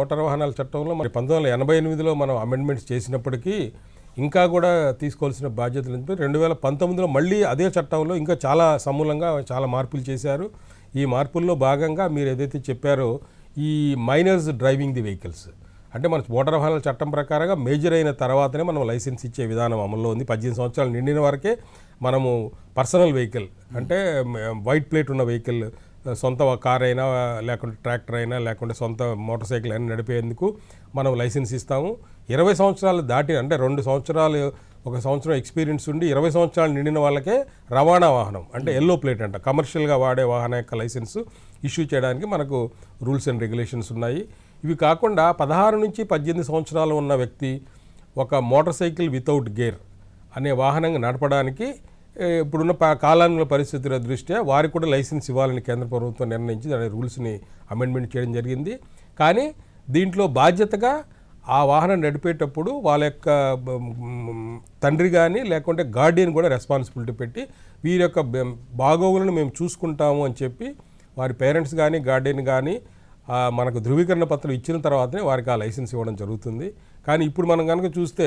Motor వాహనాల చట్టంలో మరి పంతొమ్మిది వందల ఎనభై ఎనిమిదిలో మనం అమెండ్మెంట్స్ చేసినప్పటికీ ఇంకా కూడా తీసుకోవాల్సిన బాధ్యతలు ఉంది. రెండు వేల పంతొమ్మిదిలో మళ్ళీ అదే చట్టంలో ఇంకా చాలా సమూలంగా చాలా మార్పులు చేశారు. ఈ మార్పుల్లో భాగంగా మీరు ఏదైతే చెప్పారో ఈ మైనర్స్ డ్రైవింగ్ ది వెహికల్స్ అంటే మన మోటార్ వాహనాల చట్టం ప్రకారంగా మేజర్ అయిన తర్వాతనే మనం లైసెన్స్ ఇచ్చే విధానం అమల్లో ఉంది. పద్దెనిమిది సంవత్సరాలు నిండిన వరకే మనము పర్సనల్ వెహికల్ అంటే వైట్ ప్లేట్ ఉన్న వెహికల్ సొంత కార్ అయినా లేకుంటే ట్రాక్టర్ అయినా లేకుంటే సొంత మోటార్ సైకిల్ అయినా నడిపేందుకు మనం లైసెన్స్ ఇస్తాము. ఇరవై సంవత్సరాలు దాటి అంటే రెండు సంవత్సరాలు ఒక సంవత్సరం ఎక్స్పీరియన్స్ ఉండి ఇరవై సంవత్సరాలు నిండిన వాళ్ళకే రవాణా వాహనం అంటే ఎల్లో ప్లేట్ అంట. కమర్షియల్గా వాడే వాహనం యొక్క లైసెన్స్ ఇష్యూ చేయడానికి మనకు రూల్స్ అండ్ రెగ్యులేషన్స్ ఉన్నాయి. ఇవి కాకుండా పదహారు నుంచి పద్దెనిమిది సంవత్సరాలు ఉన్న వ్యక్తి ఒక మోటార్ సైకిల్ వితౌట్ గేర్ అనే వాహనం నడపడానికి ఇప్పుడున్న కాలంలో పరిస్థితుల దృష్ట్యా వారికి కూడా లైసెన్స్ ఇవ్వాలని కేంద్ర ప్రభుత్వం నిర్ణయించి దాని రూల్స్ని అమెండ్మెంట్ చేయడం జరిగింది. కానీ దీంట్లో బాధ్యతగా ఆ వాహనం నడిపేటప్పుడు వాళ్ళ యొక్క తండ్రి కానీ లేకుంటే గార్డియన్ కూడా రెస్పాన్సిబిలిటీ పెట్టి వీరి యొక్క బాగోగులను మేము చూసుకుంటాము అని చెప్పి వారి పేరెంట్స్ కానీ గార్డియన్ కానీ మనకు ధృవీకరణ పత్రం ఇచ్చిన తర్వాతనే వారికి ఆ లైసెన్స్ ఇవ్వడం జరుగుతుంది. కానీ ఇప్పుడు మనం కనుక చూస్తే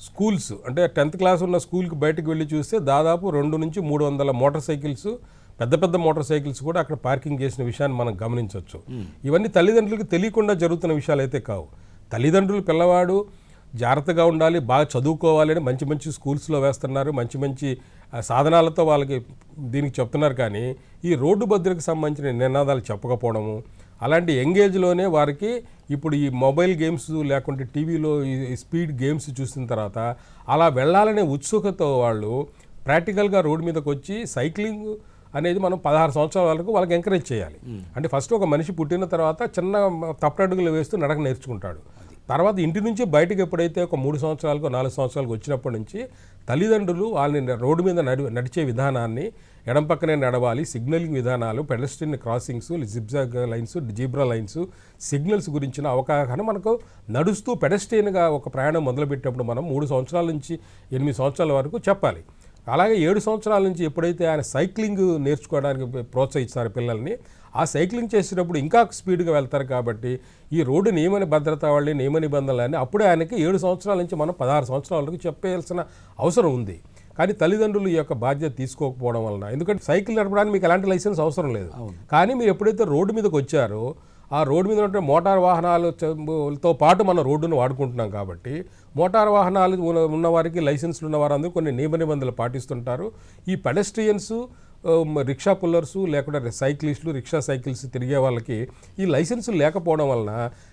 స్కూల్స్ అంటే టెన్త్ క్లాస్ ఉన్న స్కూల్కి బయటకు వెళ్ళి చూస్తే దాదాపు రెండు నుంచి మూడు వందల మోటార్ సైకిల్స్ పెద్ద పెద్ద మోటార్ సైకిల్స్ కూడా అక్కడ పార్కింగ్ చేసిన విషయాన్ని మనం గమనించవచ్చు. ఇవన్నీ తల్లిదండ్రులకు తెలియకుండా జరుగుతున్న విషయాలు అయితే కావు. తల్లిదండ్రులు పిల్లవాడు జాగ్రత్తగా ఉండాలి బాగా చదువుకోవాలి అని మంచి మంచి స్కూల్స్లో వేస్తున్నారు మంచి మంచి సాధనాలతో వాళ్ళకి దీనికి చెప్తున్నారు కానీ ఈ రోడ్డు భద్రతకు సంబంధించిన నినాదాలు చెప్పకపోవడము అలాంటి ఎంగేజ్లోనే వారికి ఇప్పుడు ఈ మొబైల్ గేమ్స్ లేకుంటే టీవీలో ఈ స్పీడ్ గేమ్స్ చూసిన తర్వాత అలా వెళ్ళాలనే ఉత్సుకతో వాళ్ళు ప్రాక్టికల్గా రోడ్డు మీదకి వచ్చి సైక్లింగ్ అనేది మనం పదహారు సంవత్సరాల వరకు వాళ్ళకి ఎంకరేజ్ చేయాలి. అంటే ఫస్ట్ ఒక మనిషి పుట్టిన తర్వాత చిన్న తప్పటడుగులు వేస్తూ నడక నేర్చుకుంటాడు. తర్వాత ఇంటి నుంచి బయటకు ఎప్పుడైతే ఒక మూడు సంవత్సరాలకు నాలుగు సంవత్సరాలకు వచ్చినప్పటి నుంచి తల్లిదండ్రులు వాళ్ళని రోడ్డు మీద నడి నడిచే విధానాన్ని ఎడం పక్కనే నడవాలి. సిగ్నలింగ్ విధానాలు pedestrian crossings zigzag lines zebra lines signals గురించిన అవగాహన మనకు నడుస్తూ పెడస్ట్రియన్గా ఒక ప్రయాణం మొదలుపెట్టినప్పుడు మనం మూడు సంవత్సరాల నుంచి ఎనిమిది సంవత్సరాల వరకు చెప్పాలి. అలాగే ఏడు సంవత్సరాల నుంచి ఎప్పుడైతే ఆయన సైక్లింగ్ నేర్చుకోవడానికి ప్రోత్సహిస్తారు పిల్లల్ని ఆ సైక్లింగ్ చేసేటప్పుడు ఇంకా స్పీడ్గా వెళ్తారు కాబట్టి ఈ రోడ్డు నియమ భద్రత వాళ్ళ నియమ నిబంధనలు అప్పుడే ఆయనకి ఏడు సంవత్సరాల నుంచి మనం పదహారు సంవత్సరాల వరకు చెప్పేయాల్సిన అవసరం ఉంది. కానీ తల్లిదండ్రులు ఈ యొక్క బాధ్యత తీసుకోకపోవడం వలన ఎందుకంటే సైకిల్ నడపడానికి మీకు ఎలాంటి లైసెన్స్ అవసరం లేదు. కానీ మీరు ఎప్పుడైతే రోడ్డు మీదకి వచ్చారో ఆ రోడ్డు మీద ఉంటే మోటార్ వాహనాలు తో పాటు మనం రోడ్డును వాడుకుంటున్నాం కాబట్టి మోటార్ వాహనాలు ఉన్న- ఉన్న వారికి లైసెన్స్లు ఉన్న వారందరూ కొన్ని నియమ నిబంధనలు పాటిస్తుంటారు. ఈ పెడస్ట్రియన్స్ రిక్షా పుల్లర్సు లేకుంటే సైక్లిస్టులు రిక్షా సైకిల్స్ తిరిగే వాళ్ళకి ఈ లైసెన్సులు లేకపోవడం వలన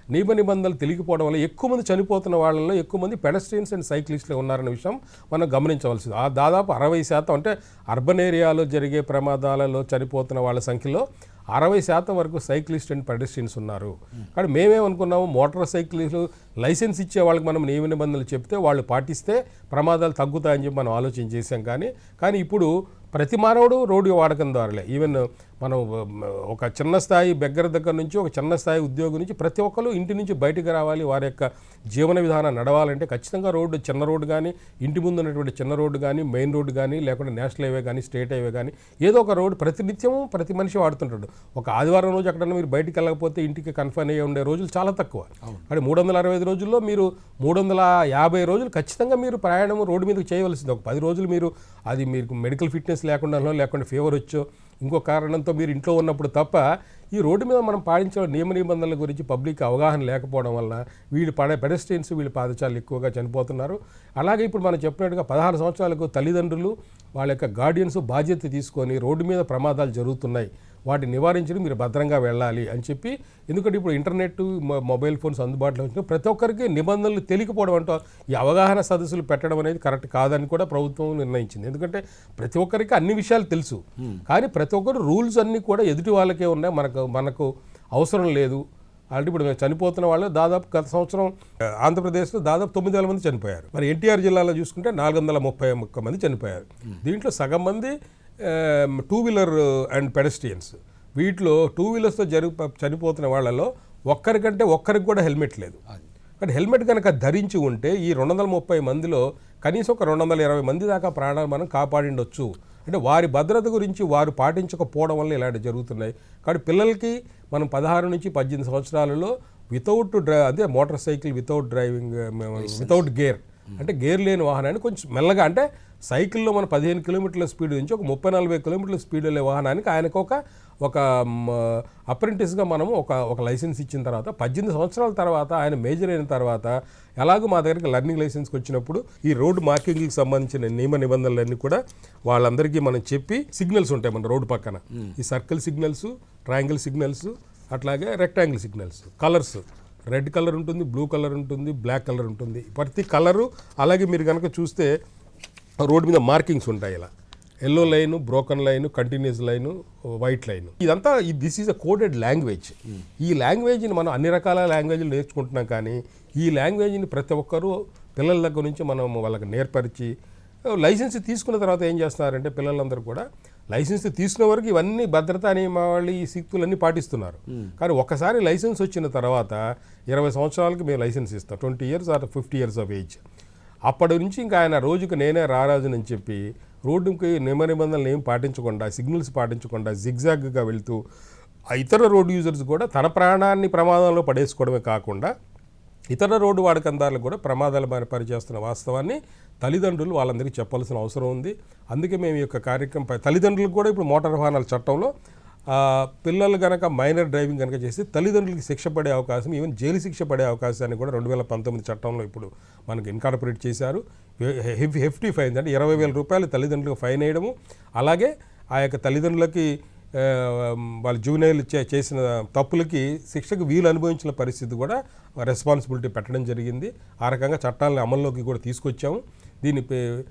నియమ నిబంధనలు తెలియకపోవడం వల్ల ఎక్కువ మంది చనిపోతున్న వాళ్ళలో ఎక్కువ మంది పెడస్ట్రియన్స్ అండ్ సైక్లిస్టులు ఉన్నారన్న విషయం మనం గమనించవలసింది. ఆ దాదాపు అరవై శాతం అంటే అర్బన్ ఏరియాలో జరిగే ప్రమాదాలలో చనిపోతున్న వాళ్ళ సంఖ్యలో అరవై శాతం వరకు సైక్లిస్ట్ అండ్ పెడస్ట్రియన్స్ ఉన్నారు. కానీ మేమేమనుకున్నాము మోటార్ సైకిలిస్టులు లైసెన్స్ ఇచ్చే వాళ్ళకి మనం నియమ నిబంధనలు చెప్తే వాళ్ళు పాటిస్తే ప్రమాదాలు తగ్గుతాయని చెప్పి మనం ఆలోచన చేశాం కానీ కానీ ఇప్పుడు ప్రతి మానవుడు రోడ్డు వాడకం ద్వారాలే ఈవెన్ మనం ఒక చిన్న స్థాయి బెగ్గర దగ్గర నుంచి ఒక చిన్న స్థాయి ఉద్యోగం నుంచి ప్రతి ఒక్కరు ఇంటి నుంచి బయటకు రావాలి వారి యొక్క జీవన విధానం నడవాలంటే ఖచ్చితంగా రోడ్డు చిన్న రోడ్డు కానీ ఇంటి ముందు ఉన్నటువంటి చిన్న రోడ్డు కానీ మెయిన్ రోడ్డు కానీ లేకుంటే నేషనల్ హైవే కానీ స్టేట్ హైవే కానీ ఏదో ఒక రోడ్డు ప్రతినిత్యము ప్రతి మనిషి వాడుతుంటాడు. ఒక ఆదివారం రోజు అక్కడ మీరు బయటికి వెళ్ళకపోతే ఇంటికి కన్ఫర్మ్ అయ్యి ఉండే రోజులు చాలా తక్కువ. కానీ మూడు వందల అరవై ఐదు రోజుల్లో మీరు మూడు వందల యాభై రోజులు ఖచ్చితంగా మీరు ప్రయాణం రోడ్డు మీదకి చేయవలసింది. ఒక పది రోజులు మీరు అది మీకు మెడికల్ ఫిట్నెస్ లేకుండా లేకుంటే ఫీవర్ వచ్చో ఇంకో కారణంతో మీరు ఇంట్లో ఉన్నప్పుడు తప్ప ఈ రోడ్డు మీద మనం పాటించే నియమ నిబంధనల గురించి పబ్లిక్ అవగాహన లేకపోవడం వల్ల వీళ్ళు పడే పెడస్ట్రియన్స్ వీళ్ళు పాదచారులు ఎక్కువగా చనిపోతున్నారు. అలాగే ఇప్పుడు మనం చెప్పినట్టుగా పదహారు సంవత్సరాలకు తల్లిదండ్రులు వాళ్ళ యొక్క గార్డియన్స్ బాధ్యత తీసుకొని రోడ్డు మీద ప్రమాదాలు జరుగుతున్నాయి. వాటిని నివారించడం మీరు భద్రంగా వెళ్ళాలి అని చెప్పి. ఎందుకంటే ఇప్పుడు ఇంటర్నెట్ మొబైల్ ఫోన్స్ అందుబాటులో వచ్చిన ప్రతి ఒక్కరికి నిబంధనలు తెలియకపోవడం అంటూ ఈ అవగాహన సదస్సులు పెట్టడం అనేది కరెక్ట్ కాదని కూడా ప్రభుత్వం నిర్ణయించింది. ఎందుకంటే ప్రతి ఒక్కరికి అన్ని విషయాలు తెలుసు. కానీ ప్రతి ఒక్కరు రూల్స్ అన్నీ కూడా ఎదుటి వాళ్ళకే ఉన్నాయి. మనకు మనకు అవసరం లేదు. అంటే ఇప్పుడు మేము చనిపోతున్న వాళ్ళు దాదాపు గత సంవత్సరం ఆంధ్రప్రదేశ్లో దాదాపు తొమ్మిది వేల మంది చనిపోయారు. మరి ఎన్టీఆర్ జిల్లాలో చూసుకుంటే నాలుగు వందల ముప్పై ఒక్క మంది చనిపోయారు. దీంట్లో సగం మంది టూ వీలర్ అండ్ పెడస్ట్రియన్స్ వీటిలో టూ వీలర్స్తో జరుగు చనిపోతున్న వాళ్ళలో ఒక్కరికంటే ఒక్కరికి కూడా హెల్మెట్ లేదు. కానీ హెల్మెట్ కనుక ధరించి ఉంటే ఈ రెండు వందల ముప్పై మందిలో కనీసం ఒక రెండు వందల ఇరవై మంది దాకా ప్రాణాలు మనం కాపాడిండొచ్చు. అంటే వారి భద్రత గురించి వారు పాటించకపోవడం వల్ల ఇలాంటి జరుగుతున్నాయి. కాబట్టి పిల్లలకి మనం పదహారు నుంచి పద్దెనిమిది సంవత్సరాలలో వితౌట్ డ్రై అదే motorcycle without driving without gear అంటే గేర్ లేని వాహనాన్ని కొంచెం మెల్లగా అంటే సైకిల్లో మన పదిహేను కిలోమీటర్ల స్పీడ్ నుంచి ఒక ముప్పై నలభై కిలోమీటర్ల స్పీడ్ వెళ్ళే వాహనానికి ఆయనకు ఒక ఒక అప్రెంటిస్గా మనము ఒక ఒక లైసెన్స్ ఇచ్చిన తర్వాత పద్దెనిమిది సంవత్సరాల తర్వాత ఆయన మేజర్ అయిన తర్వాత ఎలాగో మా దగ్గరికి లర్నింగ్ లైసెన్స్కి వచ్చినప్పుడు ఈ రోడ్డు మార్కింగ్కి సంబంధించిన నియమ నిబంధనలన్నీ కూడా వాళ్ళందరికీ మనం చెప్పి సిగ్నల్స్ ఉంటాయి మన రోడ్డు పక్కన. ఈ సర్కిల్ సిగ్నల్స్ ట్రయాంగిల్ సిగ్నల్స్ అట్లాగే rectangle signals colours. Red colour ఉంటుంది బ్లూ కలర్ ఉంటుంది బ్లాక్ కలర్ ఉంటుంది. ప్రతి కలరు అలాగే మీరు కనుక చూస్తే రోడ్డు మీద మార్కింగ్స్ ఉంటాయి ఇలా. Yellow line broken line continuous line white line. ఇదంతా this is a coded language. ఈ లాంగ్వేజ్ని మనం అన్ని రకాల లాంగ్వేజ్లు నేర్చుకుంటున్నాం కానీ ఈ లాంగ్వేజ్ని ప్రతి ఒక్కరూ పిల్లల దగ్గర నుంచి మనం వాళ్ళకి నేర్పరిచి లైసెన్స్ తీసుకున్న తర్వాత ఏం చేస్తున్నారంటే పిల్లలందరూ కూడా లైసెన్స్ తీసుకున్న వరకు ఇవన్నీ భద్రత వాళ్ళు ఈ సిక్తులన్నీ పాటిస్తున్నారు కానీ ఒకసారి లైసెన్స్ వచ్చిన తర్వాత ఇరవై సంవత్సరాలకి మేము లైసెన్స్ ఇస్తాం. Twenty years or fifty years of age. అప్పటి నుంచి ఇంకా ఆయన రోజుకు నేనే రారాజునని చెప్పి రోడ్డుకి నియమ నిబంధనలు ఏం పాటించకుండా సిగ్నల్స్ పాటించకుండా జిగ్జాగ్గా వెళ్తూ ఇతర రోడ్డు యూజర్స్ కూడా తన ప్రాణాన్ని ప్రమాదంలో పడేసుకోవడమే కాకుండా ఇతర రోడ్డు వాడకందారులకు కూడా ప్రమాదాలు బారి పరిచేస్తున్న వాస్తవాన్ని తల్లిదండ్రులు వాళ్ళందరికీ చెప్పాల్సిన అవసరం ఉంది. అందుకే మేము ఈ యొక్క కార్యక్రమం తల్లిదండ్రులకు కూడా ఇప్పుడు మోటార్ వాహనాల చట్టంలో పిల్లలు కనుక మైనర్ డ్రైవింగ్ కనుక చేసి తల్లిదండ్రులకి శిక్ష పడే అవకాశం ఈవెన్ జైలు శిక్ష పడే అవకాశాన్ని కూడా రెండు వేల పంతొమ్మిది చట్టంలో ఇప్పుడు మనకి ఇన్కార్పొరేట్ చేశారు. హెఫ్టీ ఫైన్ అంటే ఇరవై వేల రూపాయలు తల్లిదండ్రులకు ఫైన్ వేయడము. అలాగే ఆ యొక్క తల్లిదండ్రులకి వాళ్ళు వాళ్ళ జూనియర్లు చేసిన తప్పులకి శిక్షకు వీలు అనుభవించిన పరిస్థితి కూడా రెస్పాన్సిబిలిటీ పెట్టడం జరిగింది. ఆ రకంగా చట్టాలను అమల్లోకి కూడా తీసుకొచ్చాము. దీన్ని పే-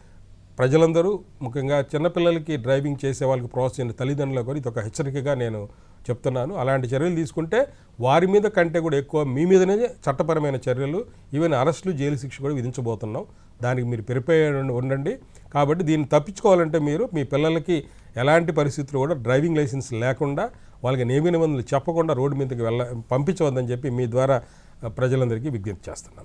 ప్రజలందరూ ముఖ్యంగా చిన్నపిల్లలకి డ్రైవింగ్ చేసే వాళ్ళకి ప్రోత్సహించిన తల్లిదండ్రులకు కూడా ఇది ఒక హెచ్చరికగా నేను చెప్తున్నాను. అలాంటి చర్యలు తీసుకుంటే వారి మీద కంటే కూడా ఎక్కువ మీ మీదనే చట్టపరమైన చర్యలు ఈవెన్ అరెస్టులు జైలు శిక్ష కూడా విధించబోతున్నాం. దానికి మీరు ప్రిపేర్ ఉండండి. కాబట్టి దీన్ని తప్పించుకోవాలంటే మీరు మీ పిల్లలకి ఎలాంటి పరిస్థితులు కూడా డ్రైవింగ్ లైసెన్స్ లేకుండా వాళ్ళకి నియమ నిబంధనలు చెప్పకుండా రోడ్డు మీదకి వెళ్ళ పంపించవద్దని చెప్పి మీ ద్వారా ప్రజలందరికీ విజ్ఞప్తి చేస్తున్నాను.